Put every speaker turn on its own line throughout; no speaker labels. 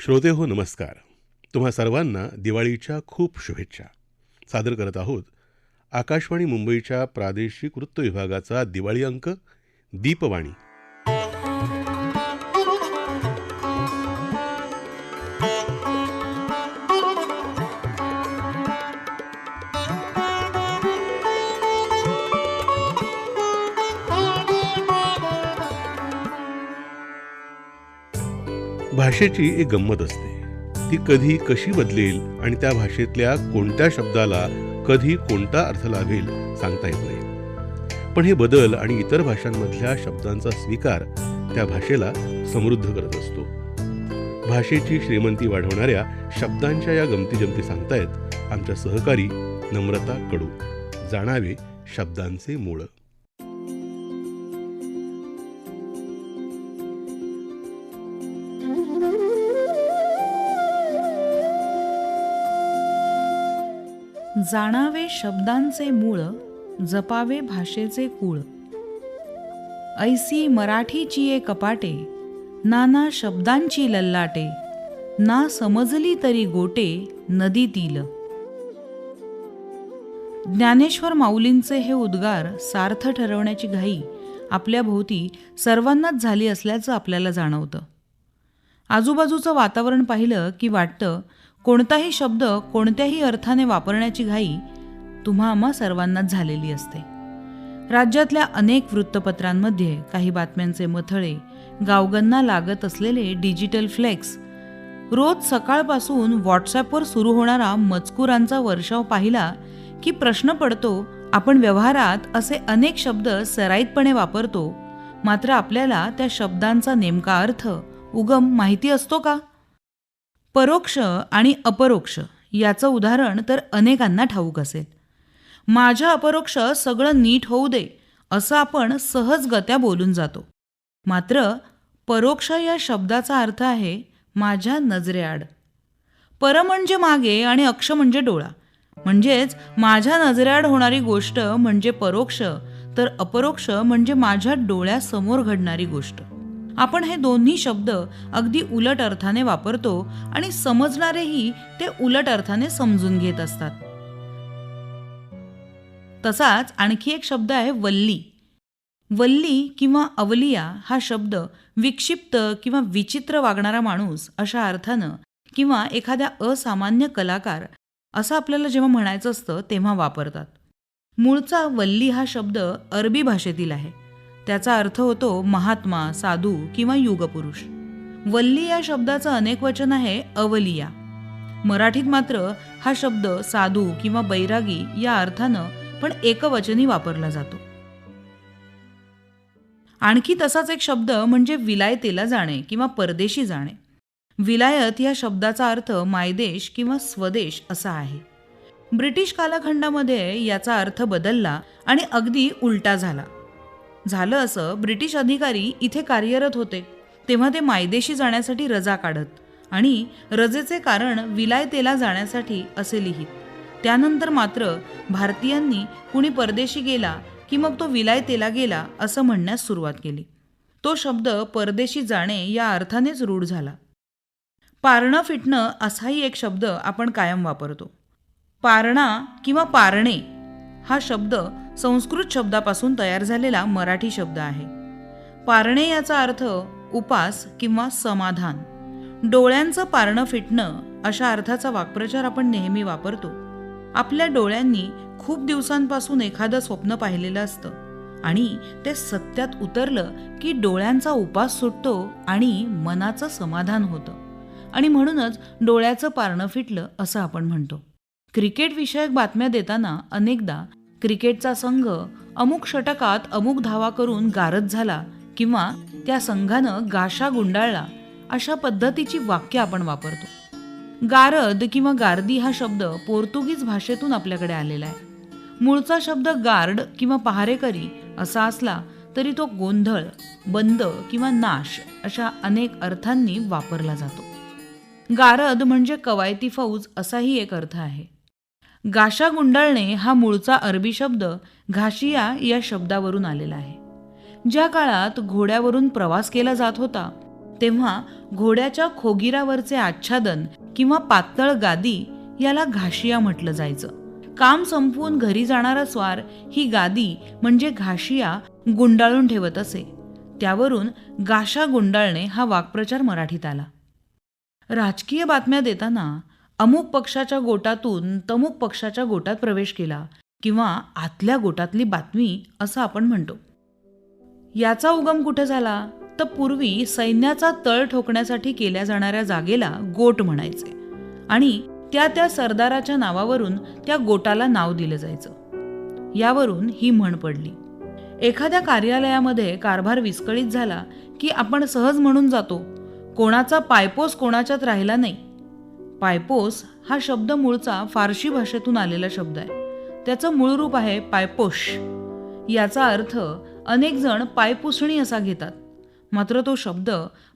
श्रोते हो नमस्कार. तुम्हा सर्वांना दिवाळीच्या खूप शुभेच्छा. सादर करत आहोत आकाशवाणी मुंबईच्या प्रादेशिक वृत्त विभागाचा दिवाळी अंक दीपवाणी. भाषेची एक गंमत असते. ती कधी कशी बदलेल आणि त्या भाषेतल्या कोणत्या शब्दाला कधी कोणता अर्थ लाभेल सांगता येत नाही. पण हे बदल आणि इतर भाषांमधल्या शब्दांचा स्वीकार त्या भाषेला समृद्ध करत असतो. भाषेची श्रीमंती वाढवणाऱ्या शब्दांच्या या गमतीजमती सांगतायत आमच्या सहकारी नम्रता कडू. जाणावे शब्दांचे मूळ.
जाणावे शब्दांचे मूळ जपावे भाषेचे कुळ. ऐसी मराठीची ये कपाटे नाना शब्दांची लल्लाटे ना समजली तरी गोटे नदीतील ज्ञानेश्वर माऊलींचे हे उद्गार सार्थ ठरवण्याची घाई आपल्या भोवती सर्वांनाच झाली असल्याचं आपल्याला जाणवतं. आजूबाजूचं वातावरण पाहिलं की वाटतं कोणताही शब्द कोणत्याही अर्थाने वापरण्याची घाई तुम्हा आम्हा सर्वांनाच झालेली असते. राज्यातल्या अनेक वृत्तपत्रांमध्ये काही बातम्यांचे मथळे गावगांना लागत असलेले डिजिटल फ्लेक्स रोज सकाळपासून व्हॉट्सॲपवर सुरू होणारा मजकुरांचा वर्षाव पाहिला की प्रश्न पडतो आपण व्यवहारात असे अनेक शब्द सराईतपणे वापरतो मात्र आपल्याला त्या शब्दांचा नेमका अर्थ उगम माहिती असतो का? परोक्ष आणि अपरोक्ष याचं उदाहरण तर अनेकांना ठाऊक असेल. माझ्या अपरोक्ष सगळं नीट होऊ दे असं आपण सहजगत्या बोलून जातो. मात्र परोक्ष या शब्दाचा अर्थ आहे माझ्या नजरेआड. पर म्हणजे मागे आणि अक्ष म्हणजे डोळा. म्हणजेच माझ्या नजरेआड होणारी गोष्ट म्हणजे परोक्ष तर अपरोक्ष म्हणजे माझ्या डोळ्यासमोर घडणारी गोष्ट. आपण हे दोन्ही शब्द अगदी उलट अर्थाने वापरतो आणि समजणारेही ते उलट अर्थाने समजून घेत असतात. तसाच आणखी एक शब्द आहे वल्ली. वल्ली किंवा अवलिया हा शब्द विक्षिप्त किंवा विचित्र वागणारा माणूस अशा अर्थानं किंवा एखाद्या असामान्य कलाकार असं आपल्याला जेव्हा म्हणायचं असतं तेव्हा वापरतात. मूळचा वल्ली हा शब्द अरबी भाषेतील आहे. त्याचा अर्थ होतो महात्मा साधू किंवा युगपुरुष. वल्ली या शब्दाचं अनेक वचन आहे अवलिया. मराठीत मात्र हा शब्द साधू किंवा बैरागी या अर्थानं पण एकवचनी वापरला जातो. आणखी तसाच एक शब्द म्हणजे विलायतेला जाणे किंवा परदेशी जाणे. विलायत या शब्दाचा अर्थ मायदेश किंवा स्वदेश असा आहे. ब्रिटिश कालखंडामध्ये याचा अर्थ बदलला आणि अगदी उलटा झाला. झालं असं ब्रिटिश अधिकारी इथे कार्यरत होते तेव्हा ते मायदेशी जाण्यासाठी रजा काढत आणि रजेचे कारण विलायतेला जाण्यासाठी असे लिहित. त्यानंतर मात्र भारतीयांनी कुणी परदेशी गेला की मग तो विलायतेला गेला असं म्हणण्यास सुरुवात केली. तो शब्द परदेशी जाणे या अर्थानेच रूढ झाला. पारणं फिटणं असाही एक शब्द आपण कायम वापरतो. पारणा किंवा पारणे हा शब्द संस्कृत शब्दापासून तयार झालेला मराठी शब्द आहे. पारणे याचा अर्थ उपास किंवा समाधान. डोळ्यांचं पारणं फिटणं अशा अर्थाचा वाक्प्रचार आपण नेहमी वापरतो. आपल्या डोळ्यांनी खूप दिवसांपासून एखादं स्वप्न पाहिलेलं असतं आणि ते सत्यात उतरलं की डोळ्यांचा उपास सुटतो आणि मनाचं समाधान होतं. आणि म्हणूनच डोळ्याचं पारणं फिटलं असं आपण म्हणतो. क्रिकेट विषयक बातम्या देताना अनेकदा क्रिकेटचा संघ अमुक षटकात अमुक धावा करून गारद झाला किंवा त्या संघानं गाशा गुंडाळला अशा पद्धतीची वाक्य आपण वापरतो. गारद किंवा गार्दी हा शब्द पोर्तुगीज भाषेतून आपल्याकडे आलेला आहे. मूळचा शब्द गार्ड किंवा पहारेकरी असा असला तरी तो गोंधळ बंद किंवा नाश अशा अनेक अर्थांनी वापरला जातो. गारद म्हणजे कवायती फौज असाही एक अर्थ आहे. गाशा गुंडाळणे हा मूळचा अरबी शब्द घाशिया या शब्दावरून आलेला आहे. ज्या काळात घोड्यावरून प्रवास केला जात होता तेव्हा घोड्याच्या खोगिरावरचे आच्छादन किंवा पातळ गादी याला घाशिया म्हटलं जायचं. काम संपवून घरी जाणारा स्वार ही गादी म्हणजे घाशिया गुंडाळून ठेवत असे. त्यावरून गाशा गुंडाळणे हा वाक्प्रचार मराठीत आला. राजकीय बातम्या देताना अमुक पक्षाच्या गोटातून तमुक पक्षाच्या गोटात प्रवेश केला किंवा आतल्या गोटातली बातमी असं आपण म्हणतो. याचा उगम कुठे झाला? तर पूर्वी सैन्याचा तळ ठोकण्यासाठी केल्या जाणाऱ्या जागेला गोट म्हणायचे आणि त्या त्या सरदाराच्या नावावरून त्या गोटाला नाव दिलं जायचं. यावरून ही म्हण पडली. एखाद्या कार्यालयामध्ये कारभार विस्कळीत झाला की आपण सहज म्हणून जातो कोणाचा पायपोस कोणाच्यात राहिला नाही. पायपोस हा शब्द मूळचा फारशी भाषेतून आलेला शब्द आहे. त्याचं मूळ रूप आहे पायपोश. याचा अर्थ अनेक जण पायपुसणी असा घेतात. मात्र तो शब्द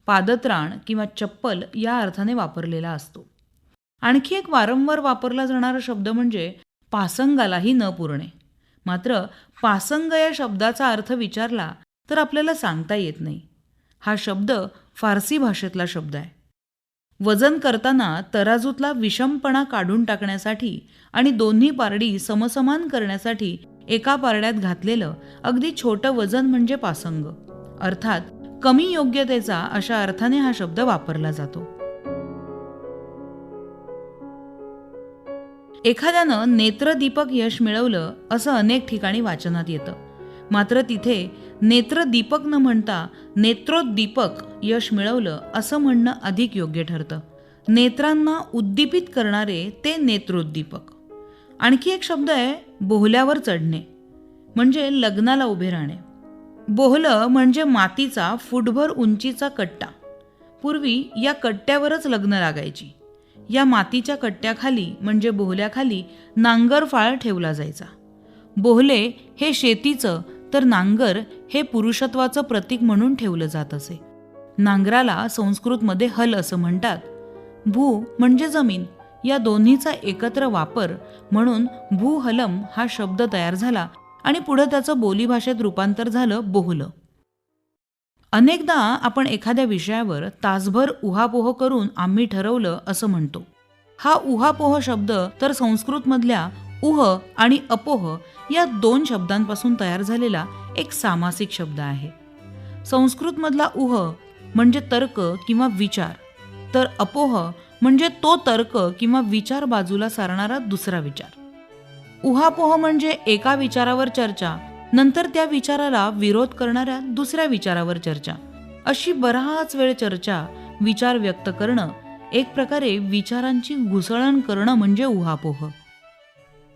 पादत्राण किंवा चप्पल या अर्थाने वापरलेला असतो. आणखी एक वारंवार वापरला जाणारा शब्द म्हणजे पासंगालाही न पुरणे. मात्र पासंग या शब्दाचा अर्थ विचारला तर आपल्याला सांगता येत नाही. हा शब्द फारसी भाषेतला शब्द आहे. वजन करताना तराजूतला विषमपणा काढून टाकण्यासाठी आणि दोन्ही पारडी समसमान करण्यासाठी एका पारड्यात घातलेलं अगदी छोटं वजन म्हणजे पासंग. अर्थात कमी योग्यतेचा अशा अर्थाने हा शब्द वापरला जातो. एखाद्यानं नेत्रदीपक यश मिळवलं असं अनेक ठिकाणी वाचनात येतं. मात्र तिथे नेत्रदीपक न म्हणता नेत्रोद्दीपक यश मिळवलं असं म्हणणं अधिक योग्य ठरतं. नेत्रांना उद्दीपित करणारे ते नेत्रोद्दीपक. आणखी एक शब्द आहे बोहल्यावर चढणे. म्हणजे लग्नाला उभे राहणे. बोहलं म्हणजे मातीचा फुटभर उंचीचा कट्टा. पूर्वी या कट्ट्यावरच लग्न लागायची. या मातीच्या कट्ट्याखाली म्हणजे बोहल्याखाली नांगरफाळ ठेवला जायचा. बोहले हे शेतीचं तर नांगर हे पुरुषत्वाचं प्रतीक म्हणून ठेवलं जात असे. नांगराला संस्कृतमध्ये हल असं म्हणतात. भू म्हणजे जमीन. या दोन्हीचा एकत्र वापर म्हणून भूहलम हा शब्द तयार झाला आणि पुढं त्याचं बोलीभाषेत रूपांतर झालं बोहलं. अनेकदा आपण एखाद्या विषयावर तासभर उहापोह करून आम्ही ठरवलं असं म्हणतो. हा उहापोह शब्द तर संस्कृतमधल्या उह आणि अपोह या दोन शब्दांपासून तयार झालेला एक सामासिक शब्द आहे. संस्कृतमधला उह म्हणजे तर्क किंवा विचार तर अपोह म्हणजे तो तर्क किंवा विचार बाजूला सारणारा दुसरा विचार. उहापोह म्हणजे एका विचारावर चर्चा नंतर त्या विचाराला विरोध करणाऱ्या दुसऱ्या विचारावर चर्चा. अशी बराच वेळ चर्चा विचार व्यक्त करणं एक प्रकारे विचारांची घुसळण करणं म्हणजे उहापोह.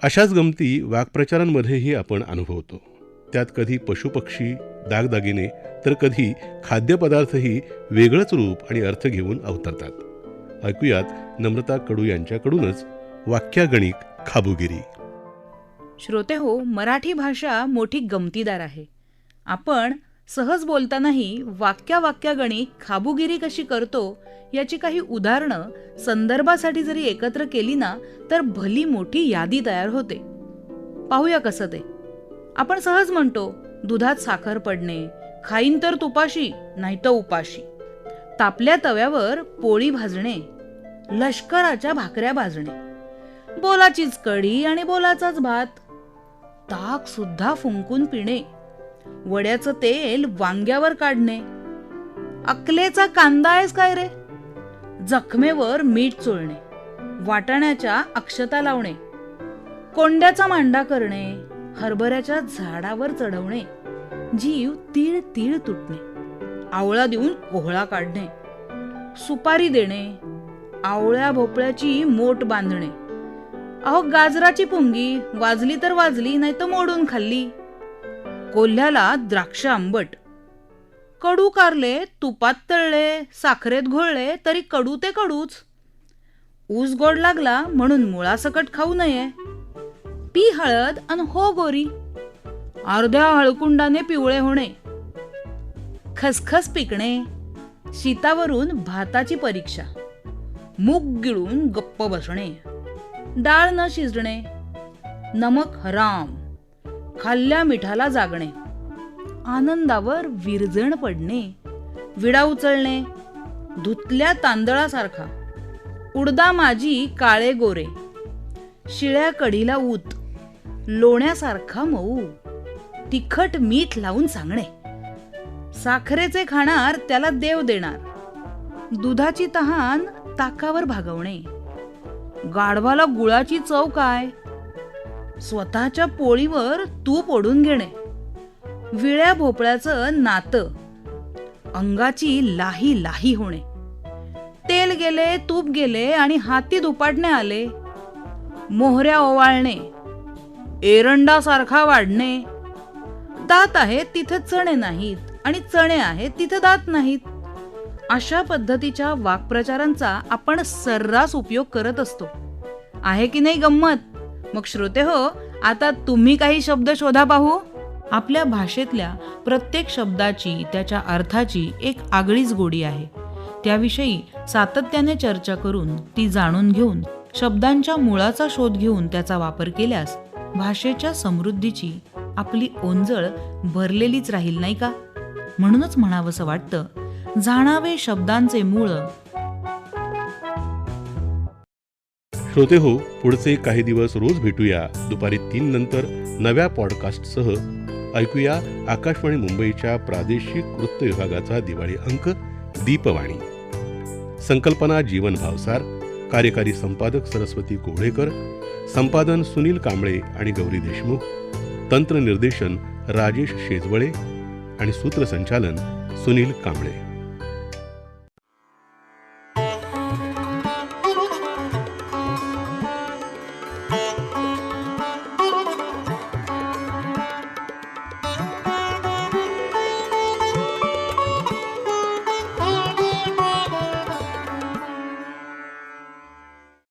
अशाच गमती वाक्प्रचारांमध्येही आपण अनुभवतो. त्यात कधी पशुपक्षी दागदागिने तर कधी खाद्यपदार्थही वेगळंच रूप आणि अर्थ घेऊन अवतरतात. ऐकूयात नम्रता कडू यांच्याकडूनच वाक्यागणिक खाबुगिरी.
श्रोते हो मराठी भाषा मोठी गमतीदार आहे. आपण सहज बोलतानाही वाक्यावाक्यागणी खाबुगिरी कशी करतो याची काही उदाहरणं संदर्भासाठी जरी एकत्र केली ना तर भली मोठी यादी तयार होते. पाहूया कसं ते. आपण सहज म्हणतो दुधात साखर पडणे खाईन तर तुपाशी नाही तर उपाशी. तापल्या तव्यावर पोळी भाजणे लष्कराच्या भाकऱ्या भाजणे. बोलाचीच कढी आणि बोलाचाच भात. ताक सुद्धा फुंकून पिणे. वड्याचं तेल वांग्यावर काढणे. अकलेचा कांदा आहेस काय रे? जखमेवर मीठ चोळणे. वाटाण्याच्या अक्षता लावणे. कोंड्याचा मांडा करणे. हरभऱ्याच्या झाडावर चढवणे. जीव तीळ तीळ तुटणे. आवळा देऊन कोहळा काढणे. सुपारी देणे. आवळ्या भोपळ्याची मोठ बांधणे. अहो गाजराची पुंगी वाजली तर वाजली नाही तर मोडून खाल्ली. कोल्ह्याला द्राक्ष आंबट. कडू कारले तुपात तळले साखरेत घोळले तरी कडू ते कडूच. ऊस गोड लागला म्हणून मुळासकट खाऊ नये. पी हळद आणि हो गोरी. अर्ध्या हळकुंडाने पिवळे होणे. खसखस पिकणे. शीतावरून भाताची परीक्षा. मूग गिळून गप्प बसणे. डाळ न शिजणे. नमक हराम खाल्ल्या मिठाला जागणे. आनंदावर विरजण पडणे. विडा उचलणे. धुतल्या तांदळासारखा. उडदा माझी काळे गोरे. शिळ्या कढीला ऊत. लोण्यासारखा मऊ. तिखट मीठ लावून सांगणे. साखरेचे खाणार त्याला देव देणार. दुधाची तहान ताकावर भागवणे. गाढवाला गुळाची चव काय? स्वतःच्या पोळीवर तूप ओढून घेणे. विळ्या भोपळ्याचं नातं. अंगाची लाही लाही होणे. तेल गेले तूप गेले आणि हाती दुपाटणे आले. मोहऱ्या ओवाळणे. एरंडासारखा वाढणे. दात आहेत तिथे चणे नाहीत आणि चणे आहेत तिथे दात नाहीत. अशा पद्धतीच्या वाक्प्रचारांचा आपण सर्रास उपयोग करत असतो. आहे की नाही गंमत? मग श्रोते हो आता तुम्ही काही शब्द शोधा पाहू. आपल्या भाषेतल्या प्रत्येक शब्दाची त्याच्या अर्थाची एक आगळीच गोडी आहे. त्याविषयी सातत्याने चर्चा करून ती जाणून घेऊन शब्दांच्या मुळाचा शोध घेऊन त्याचा वापर केल्यास भाषेच्या समृद्धीची आपली ओंजळ भरलेलीच राहील नाही का? म्हणूनच म्हणावंसं वाटतं जाणावे शब्दांचे मूळ
श्रोते हो पुढचे काही दिवस रोज भेटूया. दुपारी तीन नंतर नव्या पॉडकास्टसह ऐकूया आकाशवाणी मुंबईच्या प्रादेशिक वृत्त विभागाचा दिवाळी अंक दीपवाणी. संकल्पना जीवन भावसार कार्यकारी संपादक सरस्वती कोवळेकर संपादन सुनील कांबळे आणि गौरी देशमुख तंत्रनिर्देशन राजेश शेजवळे आणि सूत्रसंचालन सुनील कांबळे.